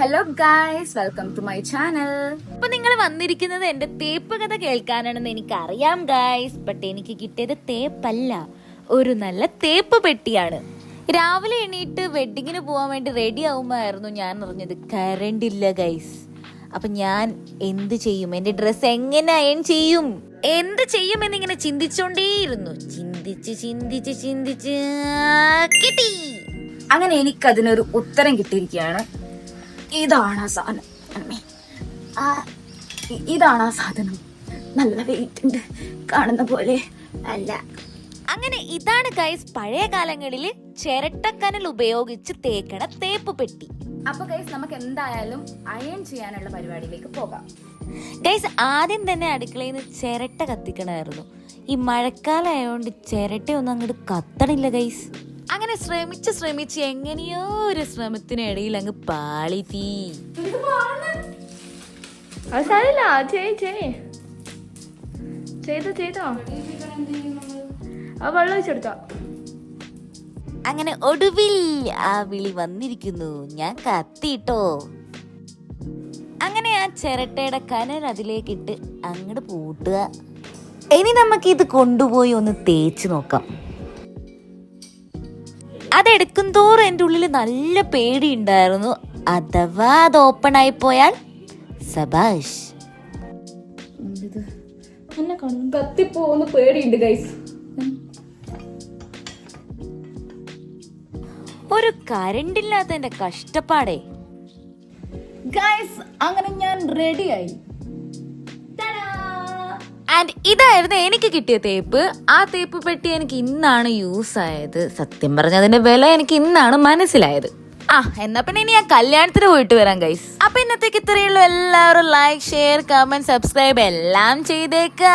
Hello guys welcome to my channel അപ്പൊ നിങ്ങൾ വന്നിരിക്കുന്നത് എന്റെ തേപ്പ് കഥ കേൾക്കാനാണെന്ന് എനിക്കറിയാം ഗായ്സ് ബട്ട് എനിക്ക് കിട്ടിയത് തേപ്പല്ല. ഒരു നല്ല തേപ്പ് പെട്ടിയാണ്. രാവിലെ എണീറ്റ് വെഡിങ്ങിന് പോകാൻ വേണ്ടി റെഡി ആവുമ്പോഴായിരുന്നു ഞാൻ അറിഞ്ഞത്. കറണ്ട് ഇല്ല ഗൈസ് അപ്പൊ ഞാൻ എന്ത് ചെയ്യും? എന്റെ ഡ്രസ്സ് എങ്ങനെ അയൺ ചെയ്യും? എന്ത് ചെയ്യും എന്നിങ്ങനെ ചിന്തിച്ചോണ്ടേയിരുന്നു. ചിന്തിച്ച് ചിന്തിച്ച് ചിന്തിച്ച് കിട്ടി. അങ്ങനെ എനിക്കതിനൊരു ഉത്തരം കിട്ടിയിരിക്കുകയാണ്. ഇതാണ് ആ സാധനം. അമ്മേ. ആ ഇതാണ് ആ സാധനം. നല്ല വെയിറ്റ് ഉണ്ട്. കാണുന്ന പോലെ അല്ല. അങ്ങനെ ഇതാണ് ഗൈസ് പഴയ കാലങ്ങളിൽ ചിരട്ടക്കനൽ ഉപയോഗിച്ച് തേക്കണ തേപ്പ് പെട്ടി. അപ്പൊ ഗൈസ് നമുക്ക് എന്തായാലും അയൺ ചെയ്യാനുള്ള പരിപാടിയിലേക്ക് പോകാം. ഗൈസ് ആദ്യം തന്നെ അടുക്കളയിൽ നിന്ന് ചിരട്ട കത്തിക്കണമായിരുന്നു. ഈ മഴക്കാലം ആയതുകൊണ്ട് ചിരട്ടയൊന്നും അങ്ങോട്ട് കത്തണില്ല ഗൈസ് അങ്ങനെ ശ്രമിച്ച് ശ്രമിച്ച് എങ്ങനെയോ ഒരു ശ്രമത്തിനിടയിൽ അങ്ങ് പാളി തീ അത് സാരില്ല ചെയ് ചെയ് ചെയ്തോ ചെയ്തോ. ആ വെള്ളം ഒഴിച്ചെടുത്തോ അങ്ങനെ ഒടുവിൽ ആ വിളി വന്നിരിക്കുന്നു. ഞാൻ കത്തിട്ടോ. അങ്ങനെ ആ ചിരട്ടയുടെ കനൽ അതിലേക്കിട്ട് അങ്ങോട്ട് പൂട്ടുക. ഇനി നമുക്ക് ഇത് കൊണ്ടുപോയി ഒന്ന് തേച്ച് നോക്കാം. അതെടുക്കും തോറും എന്റെ ഉള്ളിൽ നല്ല പേടിയുണ്ടായിരുന്നു. അഥവാ അത് ഓപ്പൺ ആയി പോയാൽ സബാഷ്. എന്നെ കാണും കത്തിപ്പോന്ന് പേടിയുണ്ട് ഗൈസ് ഒരു കരണ്ടില്ലാത്ത എന്റെ കഷ്ടപ്പാടേ. ഗൈസ് അങ്ങനെ ഞാൻ റെഡിയായി ആൻഡ് ഇതായിരുന്നു എനിക്ക് കിട്ടിയ തേപ്പ്. ആ തേപ്പ് പെട്ടി എനിക്ക് ഇന്നാണ് യൂസ് ആയത്. സത്യം പറഞ്ഞ അതിന്റെ വില എനിക്ക് ഇന്നാണ് മനസ്സിലായത്. ആ എന്നാ പിന്നെ ഇനി ഞാൻ കല്യാണത്തിന് പോയിട്ട് വരാം ഗൈസ് അപ്പൊ ഇന്നത്തേക്ക് ഇത്രയുള്ളൂ. എല്ലാവരും ലൈക്ക് ഷെയർ കമന്റ് സബ്സ്ക്രൈബ് എല്ലാം ചെയ്തേക്കാ.